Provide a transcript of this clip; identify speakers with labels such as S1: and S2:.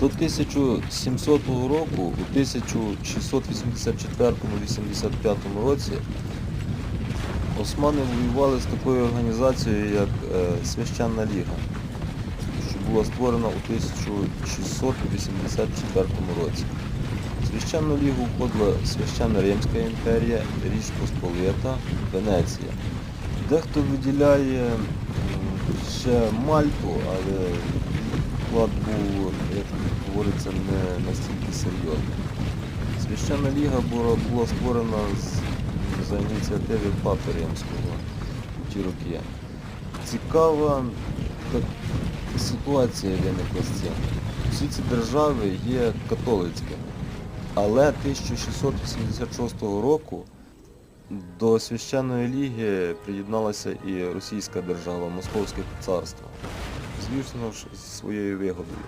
S1: До 1700 року, у 1684-85 році османи воювали з такою організацією, як е, Священна Ліга, що була створена у 1684 році. Священну лігу входила Священна Римська імперія, Річ Посполита, Венеція. Дехто виділяє ще Мальту, але вклад був, як говориться, не настільки серйозний. Священна ліга була, була створена з- за ініціативи Папи Римського ті роки. Цікава так, ситуація виникла з цим. Всі ці держави є католицькими. Але 1686 року до Священної ліги приєдналася і Російська держава, Московське царство. Звісно ж, зі своєю вигодою.